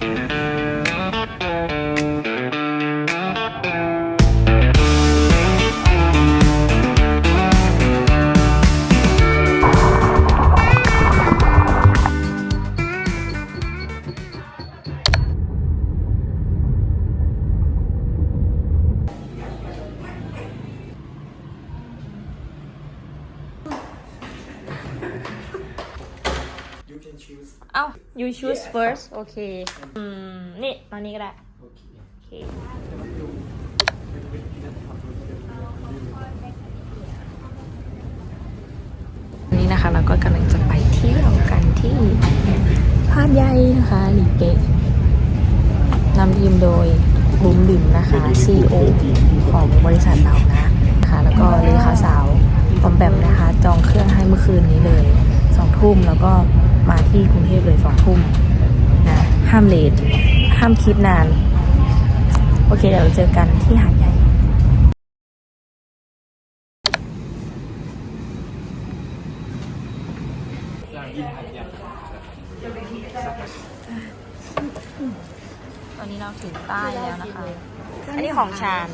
เ choose first โอเค อืม นี่ตอนนี้ก็ได้โอเค นี่นะคะเราก็กำลังจะไปเที่ยวกันที่พาดใหญ่นะคะหลีเป๊ะนำทีมโดยบุ๋มบิ๋มนะคะ CEO ของบริษัทเรานะนะคะ แล้วก็เลขาสาวปอมแปมนะคะ จองเครื่องให้เมื่อคืนนี้เลยสองทุ่มแล้วก็ มาที่กรุงเทพเลยสองทุ่มนะห้ามเลทห้ามคิดนาน โอเคเดี๋ยวเราเจอกันที่หาดใหญ่ตอนนี้เราถึงใต้แล้วนะคะ อันนี้ของฉัน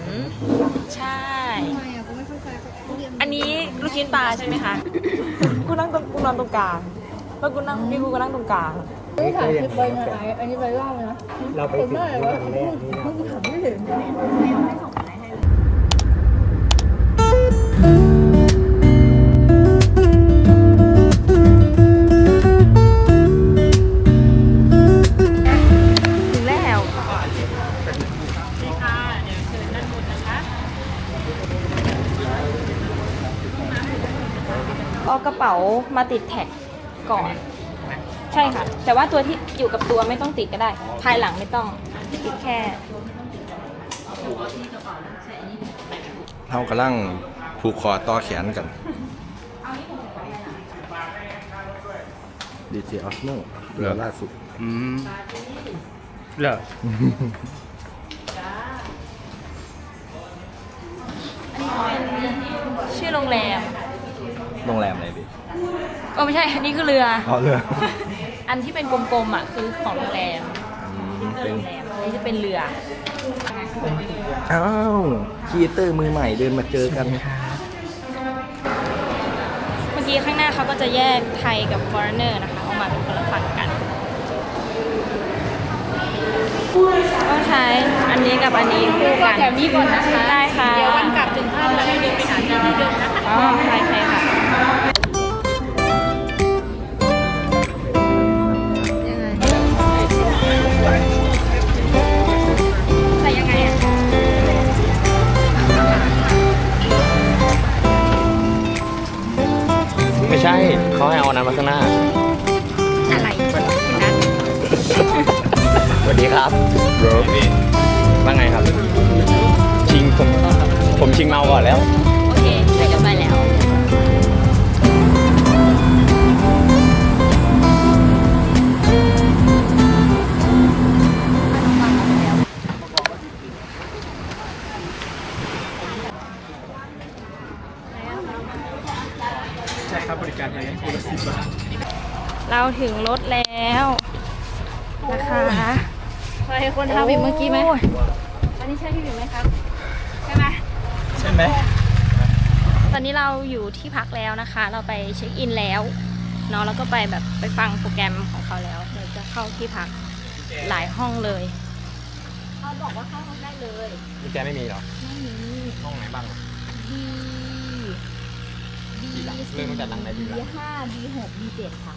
ใช่ อันนี้ลูกชิ้นปลาใช่ไหมคะกูนั่งตรงกูนอนตรงกลาง แล้วกูนั่งพี่กูก็นั่งตรงกลาง ไม่ถ่ายคลิปใบไหนอันนี้ใบล่างเลยนะเราไปถึงที่วันแรกนี่นะมันขับไม่เห็นถึงแล้วนี่ค่ะเดี๋ยวเชิญด้านบนนะคะเอากระเป๋ามาติดแท็ก ก่อน ใช่ค่ะ แต่ว่าตัวที่อยู่กับตัวไม่ต้องติดก็ได้ ภายหลังไม่ต้องติดแค่เรากำลังผูกคอต่อแขนกัน ดีเจออสโนเรือล่าสุด อืมเหรอชื่อโรงแรม โรงแรมอะไร ดิก็ไม่ใช่ อันนี้คือเรือ อ๋อเรืออันที่เป็นกลมๆอะคือของโรงแรมอืมเรือเป็นโรงแรมอันนี้จะเป็นเรือ อ้าวคีเตอร์มือใหม่เดินมาเจอกันเมื่อกี้ข้างหน้าเขาก็จะแยกไทยกับ foreigner นะคะออกมาเป็นคนละฝั่งกันต้องใช้อันนี้กับอันนี้คู่กันแถมนี้ก่อนนะคะ ได้ค่ะ เดี๋ยววันกลับถึงท่านแล้วให้เดินไปหาที่ที่เดิมนะคะ อ๋อใช่ใช่ค่ะ นนั้นมาข้างหน้า อะไรนะสวัสดีครับว่าไงครับ ชิงผมผมชิงเมาก่อนแล้ว ใช่ครับบริการยังไงคนละสิบบาทเราถึงรถแล้วนะคะใช่คนทำผิดเมื่อกี้ไหมโยอันนี้ใช่พี่ผิดไหมครับ ใช่ไหมใช่ไหมตอนนี้เราอยู่ที่พักแล้วนะคะ เราไปเช็คอินแล้วเนาะแล้วก็ไปแบบไปฟังโปรแกรมของเขาแล้วเราจะเข้าที่พักหลายห้องเลยเขาบอกว่าเข้าห้องได้เลยกุญแจไม่มีเหรอห้องไหนบ้างดีกี่ หลังเริ่มตั้งแต่หลังไหนดีหลังดีห้าดีหกดีเจ็ดค่ะ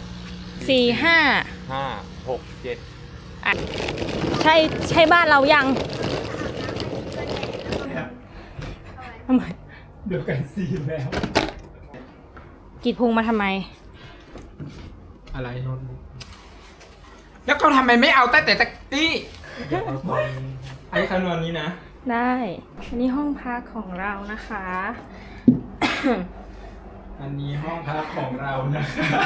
สี่ห้าห้าหกเจ็ดอะใช่ใช่บ้านเรายังทำไมเดียวกันซีนแล้ว กรีดพุงมาทำไม อะไรนนแล้วก็ทำไมไม่เอาตั้งแต่ตะกี้ไอ้คำนวณนี้นะ ได้ อันนี้ห้องพักของเรานะคะ อันนี้ห้องพักของเรานะคะ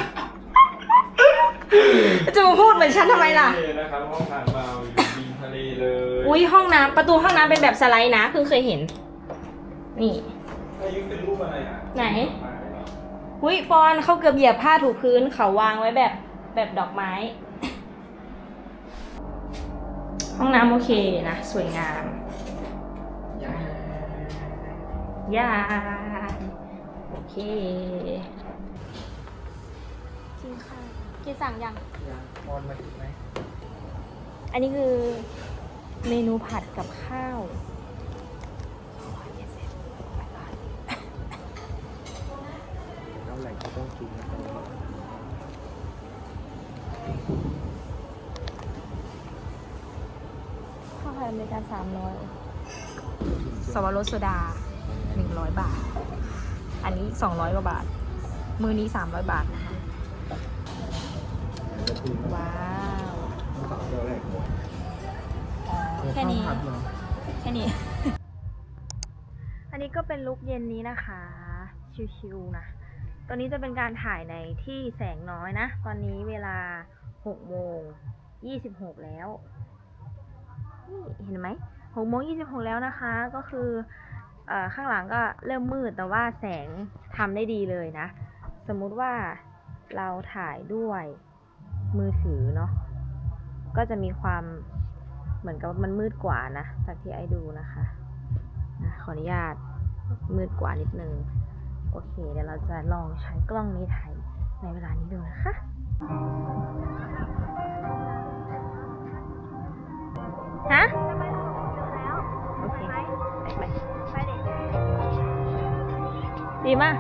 จะมาพูดเหมือนฉันทำไมล่ะ นี่นะครับห้องพักเราอยู่ริมทะเลเลยอุ้ยห้องน้ำประตูห้องน้ำเป็นแบบสไลด์นะเพิ่งเคยเห็น นี่ อายุเป็นรูปอะไรอะไหน อุ้ยปอนเขาเกือบเหยียบผ้าถูพื้นเขาวางไว้แบบแบบดอกไม้ ห้องน้ำโอเคนะ สวยงาม ยาโอ เค กินข้าวกินสั่งยัง มอนมาถึงไหมอันนี้คือเมนูผัดกับข้าวเท่าไหร่ก็ต้องกินนะข้าวไทยอเมริกันสามร้อยสวรสโซดาหนึ่งร้อยบาท อันนี้สองร้อยกว่าบาท มือนี้สามร้อยบาทนะคะ ว้าวแค่นี้ แค่นี้ อันนี้ก็เป็นลุคเย็นนี้นะคะ ชิวๆนะ ตอนนี้จะเป็นการถ่ายในที่แสงน้อยนะ ตอนนี้เวลา6โมง26 แล้ว นี่เห็นไหม6โมง26แล้วนะคะ ก็คือเออ ข้างหลังก็เริ่มมืดแต่ว่าแสงทำได้ดีเลยนะ สมมุติว่าเราถ่ายด้วยมือถือเนาะก็จะมีความเหมือนกับมันมืดกว่านะจากที่ไอ้ดูนะคะนะขออนุญาตมืดกว่านิดนึง โอเค เดี๋ยวเราจะลองใช้กล้องนี้ถ่ายในเวลานี้ดูนะคะฮะโอเค ไปไป ด็ดีมาก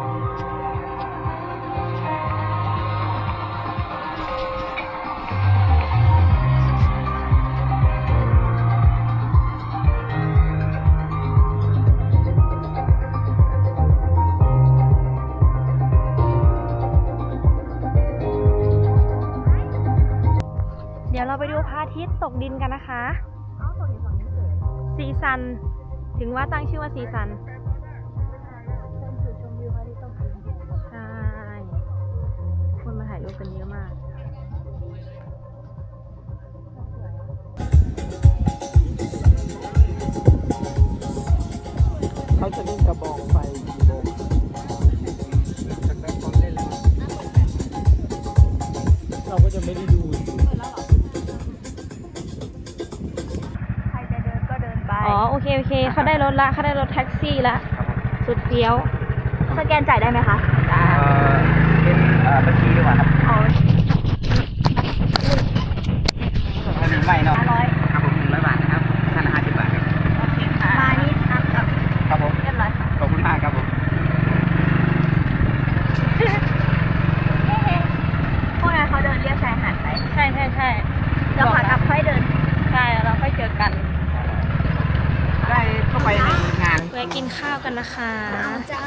เดี๋ยวเราไปดูพระอาทิตย์ตกดินกันนะคะซีซัน ถึงว่าตั้งชื่อว่าซีซัน รถละเขาได้รถแท็กซี่ละ สุดเฟี้ยว สแกนจ่ายได้ไหมคะจ้าเป็นบัญชีดีกว่าครับ อ๋อ ถ้ามีไม่เนาะ ร้อย ครับผมหนึ่งร้อยบาทนะครับท่านละห้าสิบบาท โอเคค่ะ มานี่ครับ ครับผม เรียบร้อยค่ะ ขอบคุณมากครับผม พวกนั้นเขาเดินเรียบชายหาดไป ใช่ใช่ใช่เราขากลับค่อยเดิน ใช่แล้วเราค่อยเจอกัน ได้เข้าไปในงาน แวะ กินข้าวกันนะคะจ้า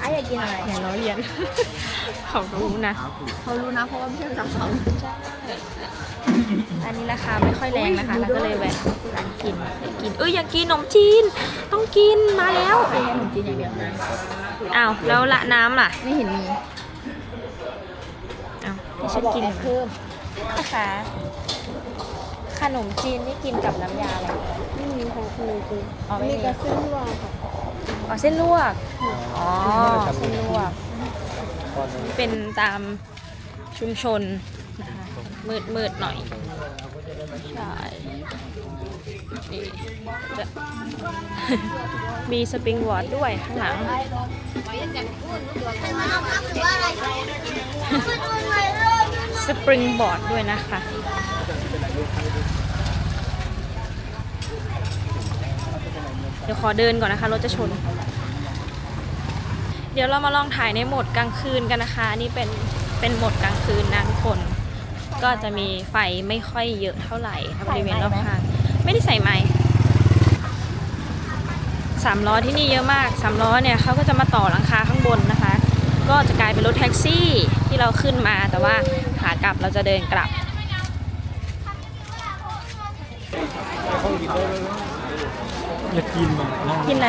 ไอ้อยากกินอะไรอย่าล้อเลียน เขารู้นะ เขารู้นะเพราะว่าไม่ใช่จากเขาอันนี้ราคาไม่ค่อยแรงนะคะ แล้วก็เลยแวะร้านกินอยากกิน เอ้ยอยากกินขนมจีน ต้องกินมาแล้วขนมจีนอย่างเดียวนะอ้าวแล้วละน้ำล่ะ ไม่เห็นมีอ้าวให้ฉันกินเพิ่มนะคะ ขนมจีนนี่กินกับน้ำยาอะไรไม่มีเขาคือคืออ๋อไม่มีมีกระซึ่งว่าค่ะอ๋อเส้นลวก อ๋อเส้นลวก เป็นตามชุมชนนะคะมืดมืดๆหน่อย ใช่นี่จะ มีสปริงวอร์ดด้วยข้างหลัง สปริงบอร์ดด้วยนะคะ ดี๋ยวขอเดินก่อนนะคะรถจะชน เดี๋ยวเรามาลองถ่ายในโหมดกลางคืนกันนะคะนี่เป็นเป็นโหมดกลางคืนนะทุกคน ก็จะมีไฟไม่ค่อยเยอะเท่าไหร่ถ้าบริเวณรอบข้างไม่ได้ใส่ไม้สามล้อที่นี่เยอะมากสามล้อเนี่ยเขาก็จะมาต่อหลังคาข้างบนนะคะ ก็จะกลายเป็นรถแท็กซี่ที่เราขึ้นมาแต่ว่าขากลับเราจะเดินกลับ อยากกินมากินอะไร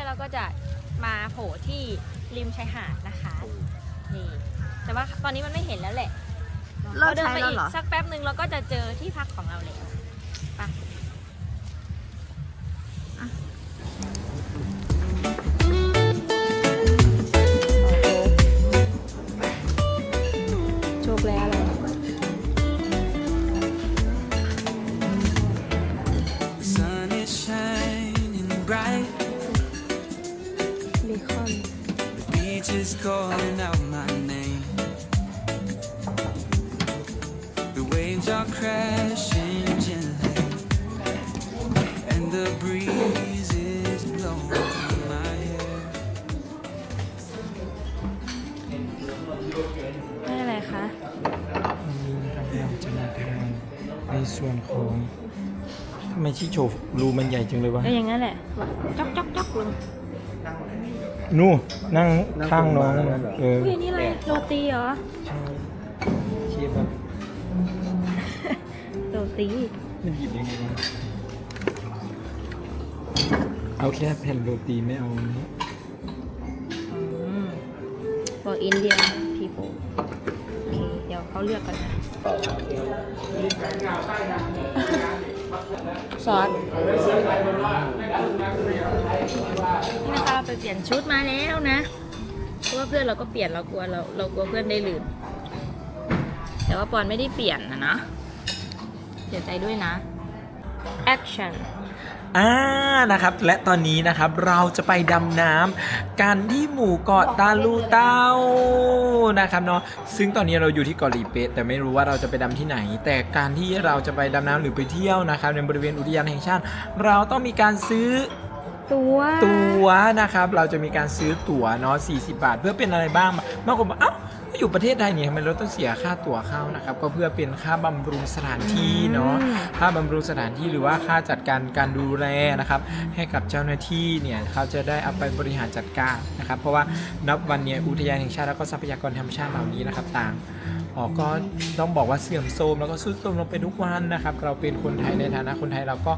อยๆเราก็จะมาโผล่ที่ริมชายหาดนะคะนี่แต่ว่าตอนนี้มันไม่เห็นแล้วแหละเราเดินไปอีกสักแป๊บหนึ่งเราก็จะเจอที่พักของเราแล้วไป are crashing gently. And the breeze is blowing my hair. ได้อะไรคะ วันนี้นะครับเราจะมาทำในส่วนของทำไมชิโชว์รูมันใหญ่จังเลยวะ ก็อย่างนั้นแหละจ๊อกจ๊อกจ๊อกลงนู่นนั่งข้างน้องเอออุ้ยอันนี่อะไรโรตีเหรอเโรตีมันหยิบยังไงวะเอาแค่แผ่นโรตีไม่เอาอันนี้อืม for Indian people โอเค เดี๋ยวเขาเลือกกันนะซอสนี่นะคะเราไปเปลี่ยนชุดมาแล้วนะ เพราะว่าเพื่อนเราก็เปลี่ยนเรากลัวเราเรากลัวเพื่อนได้ลืม แต่ว่าปอนไม่ได้เปลี่ยนนะนะ เสียใจด้วยนะ action อ่านะครับ และตอนนี้นะครับเราจะไปดำน้ำกันที่หมู่เกาะตาลูเต้านะครับเนาะซึ่งตอนนี้เราอยู่ที่เกาะลีเป๊ะแต่ไม่รู้ว่าเราจะไปดำที่ไหน แต่การที่เราจะไปดำน้ำหรือไปเที่ยวนะครับในบริเวณอุทยานแห่งชาติ เราต้องมีการซื้อตัวตั๋วนะครับ เราจะมีการซื้อตั๋วเนาะ40 บาท เพื่อเป็นอะไรบ้างบางคนบอกเอ้า ก็อยู่ประเทศไทยเนี่ยทำไมเราต้องเสียค่าตั๋วเข้านะครับ ก็เพื่อเป็นค่าบำรุงสถานที่เนาะค่าบำรุงสถานที่หรือว่าค่าจัดการการดูแลนะครับ ให้กับเจ้าหน้าที่เนี่ยเขาจะได้เอาไปบริหารจัดการนะครับ เพราะว่านับวันเนี้อุทยานแห่งชาติแล้วก็ทรัพยากรธรรมชาติเหล่านี้นะครับต่าง ออกก็ต้องบอกว่าเสื่อมโทรมแล้วก็สุดโทรมลงไปทุกวันนะครับ เราเป็นคนไทยในฐานะคนไทยเราก็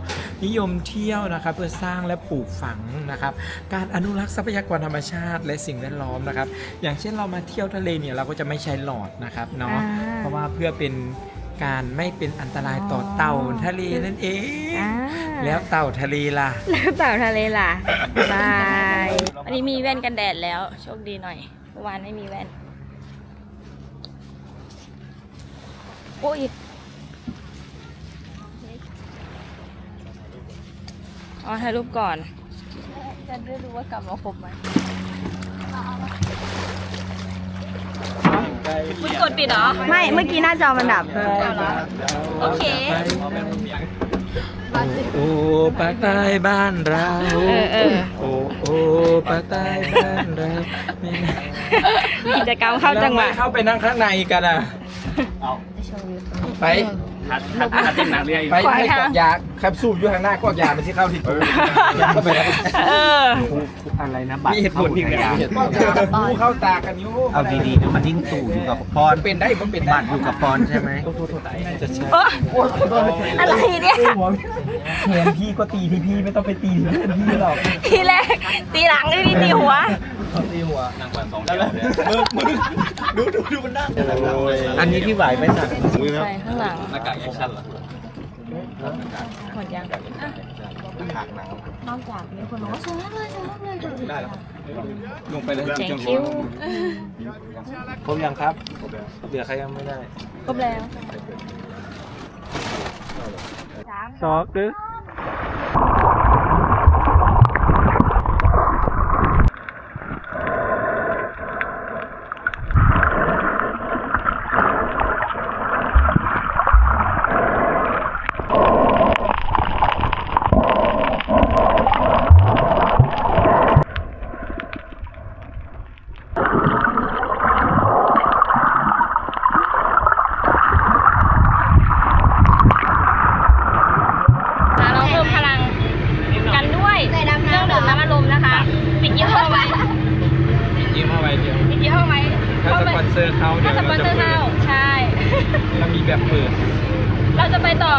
นิยมเที่ยวนะครับ เพื่อสร้างและปลูกฝังนะครับ การอนุรักษ์ทรัพยากรธรรมชาติ และสิ่งแวดล้อมนะครับ อย่างเช่นเรามาเที่ยวทะเลเนี่ยเราก็จะไม่ใช้หลอดนะครับเนาะอ่าเพราะว่าเพื่อเป็นการไม่เป็นอันตรายต่อเต่าทะเลนั่นเองอ่าแล้วเต่าทะเลล่ะ แล้วเต่าทะเลล่ะบายอันนี้มีแว่นกันแดดแล้ว โชคดีหน่อยเมื่อวานไม่มีแว่น โอ้ยอ๋อถ่ายรูปก่อน จะได้รู้ว่ากลับมาครบไหมคุณกดปิดเหรอ ไม่ เมื่อกี้หน้าจอมันดับ โอเค โอ้ปากใต้บ้านเราเออเออโอ้โอ้ปากใต้บ้านเราไม่น่ากิจกรรมเข้าจังหวะแล้ไม่เข้าไปนั่งข้างในกันอะ ไปหัดหัดหัดเต้นหนักเรียนไปให้กอกยาแคปซูลอยู่ข้างหน้ากอกยาไปที่เข้าที่ตูยาเข้าไปแล้วเอออะไรนะบัตรมีเหตุผลอีกแล้วกอกยาผู้เข้าตากันอยู่เอาดีๆนะมันยิ่งตู่อยู่กับปอนเป็นได้ก็เป็นได้บัตรอยู่กับปอนใช่ไหมน่าจะใช่อะไรเนี่ยแขนพี่ก็ตีที่พี่ไม่ต้องไปตีที่เพื่อนพี่หรอกทีแรกตีหลังไม่มีตีหัว ดูดูดูมันนั่งอันนี้ที่ไหวไปสั่งใส่ข้างหลังหน้ากากแอคชั่นเหรอหมดยังนอกจากมีคนบอกว่าสวยมากเลยสวยมากเลยได้แล้วลงไปเลยแจงคิ้วครบยังครับเหลือใครยังไม่ได้ครบแล้วซอกหรือ มาเราเพิ่มพลังกันด้วยเครื่องดื่มน้ำอารมณ์นะคะ ปิดยี่ห้อไว้ ยิ้มเอาไว้เดียว ปิดยี่ห้อไว้ ถ้าสปอนเซอร์เขา ถ้าสปอนเซอร์เข้าใช่ เรามี แบบเปิดเราจะไปต่อ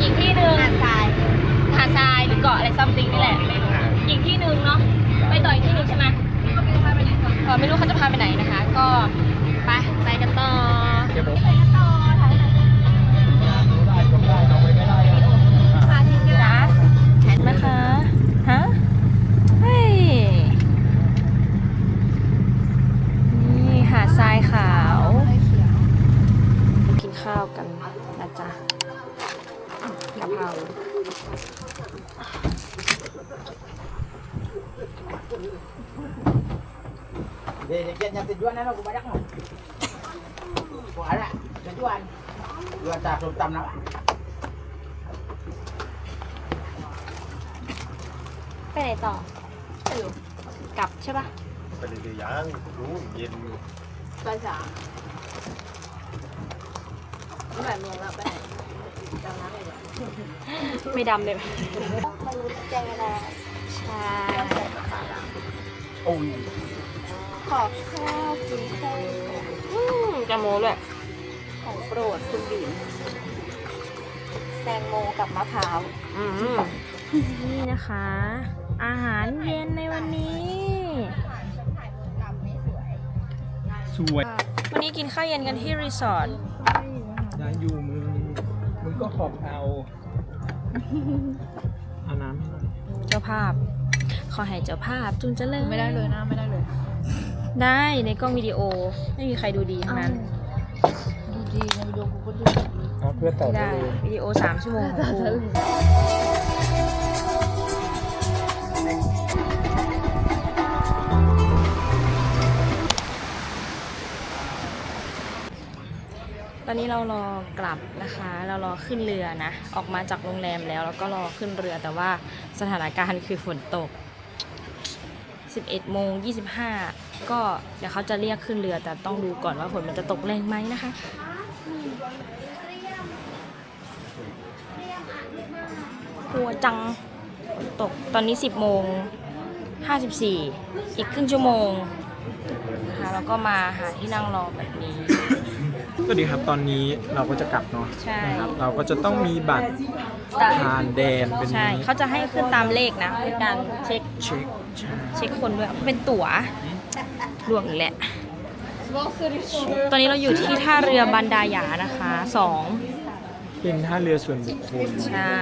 อีกที่หนึ่งหาดทรายหาดทรายหรือเกาะอะไรซัมติงนี่แหละ อีกที่หนึ่งเนาะ ไปต่ออีกที่หนึงใช่ไหมเออไม่รู้เขาจะพาไปไหนนะคะ ก็ไปไปกันต่อไปกันต่อถ่ายพาทิตย์จ้าแท็กนะคะฮะเฮ้ยนี่หาดทรายขาวกิน ข้าวกันนะจ๊ะกะเพรา Dia yang tujuan nak aku banyak mau. Kau ada tujuan. Tujuan tak sultan nak. ไปไหนต่อไม่รู้กลับใช่ปะไปเรื่อยๆยังรู้เย็นไปสาม แปดโมงแล้วไปไหนจำน้ำเลยไม่ดำเลยใช่ Oh. ขอบข้าวกินข้าวอืมกะโมด้วยของโปรดคุณบีมแตงโมกับมะพร้าวอืมนี่นะคะ อาหารเย็นในวันนี้สวยวันนี้กินข้าวเย็นกันที่รีสอร์ทได้ อยู่มึงมึงก็ขอบเอาเอาน้ำให้หน่อยเจ้าภาพ ขอให้เจ้าภาพจุนเจริญไม่ได้เลยนะ ไม่ได้เลยได้ในกล้องวิดีโอ ไม่มีใครดูดีทั้งนั้น ดูดีในวิดีโอกูก็ดูเอาเพื่อต่อได้ได้เลยวิดีโอสามชั่วโมงของกู อนนี้เรารอกลับนะคะ เรารอขึ้นเรือนะ ออกมาจากโรงแรมแล้ว แล้วก็รอขึ้นเรือแต่ว่าสถานการณ์คือฝนตก 11โมง25 ก็เดี๋ยวเขาจะเรียกขึ้นเรือแต่ต้องดูก่อนว่าฝนมันจะตกแรงไหมนะคะกลัวจังฝนตกตอนนี้ 10โมง54 อีกครึ่งชั่วโมงนะคะแล้วก็มาหาที่นั่งรอแบบนี้ สวัสดีครับตอนนี้เราก็จะกลับเนาะใช่ นะครับเราก็จะต้องมีบัตรผ่านแดนเป็นใช่เขาจะให้ขึ้นตามเลขนะเป็นการเช็คเช็คใช่เช็คคนด้วยเป็นตั๋วรวมอีกแหละ ตอนนี้เราอยู่ที่ท่าเรือบันดาหยานะคะสองเป็นท่าเรือส่วนบุคคลใช่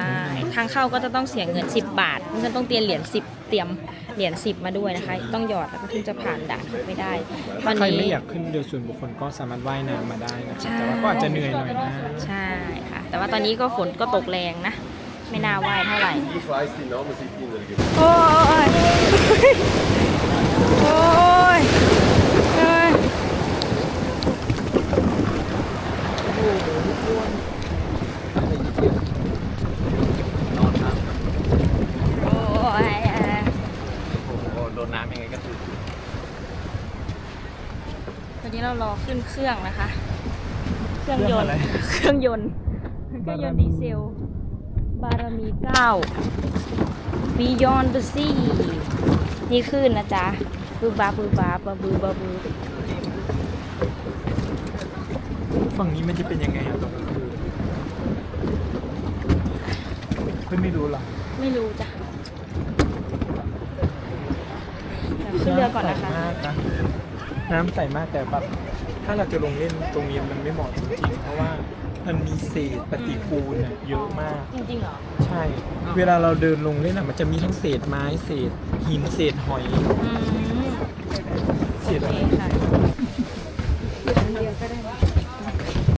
ทางเข้าก็จะต้องเสียเงิน 10 บาทเพื่อนต้องเตรียมเหรียญ10เต รียมเหรียญ10มาด้วยนะคะ ต้องหยอดแล้วก็ถึงจะผ่านด่านไม่ได้ตอถ้านใครนี้ ไม่อยากขึ้นเรือส่วนบุคคลก็สามารถว่ายน้ำมาได้นะคใช่ รับแต่ว่าก็อาจจะเหนื่อยหน่อยนะใช่ค่ะ แต่ว่าตอนนี้ก็ฝนก็ตกแรงนะ ไม่น่าว่ายเท่าไหร่ Ich weiß die Namen sind in der โอ้ยโอ้ยเอ้ยโอ้ยเอ่อ โอ้โหโดนน้ำยังไงก็ถึง ตอนนี้ เรารอขึ้นเครื่องนะคะ เครื่องยนต์ เครื่องยนต์ เครื่องยนต์ดีเซล บารมีเก้า Beyond the Sea นี่ขึ้นนะจ๊ะบือบาบือบาบาบือบาบือฝั่งนี้มันจะเป็นยังไงครับตรงกลางคืนเพื่อนไม่รู้หรอ ไม่รู้จ้ะเดี๋ยวขึ้นเรือก่อนนะคะ น้ำใสมากแต่แบบถ้าเราจะลงเล่นตรงนี้มันไม่เหมาะจริงๆ เพราะว่ามันมีเศษปฏิกูลน่ะเยอะมาก จริงๆเหรอ ใช่ เวลาเราเดินลงเล่นอะมันจะมีทั้งเศษไม้เศษหินเศษหอย อืม เศษโออะไรเคค่ะ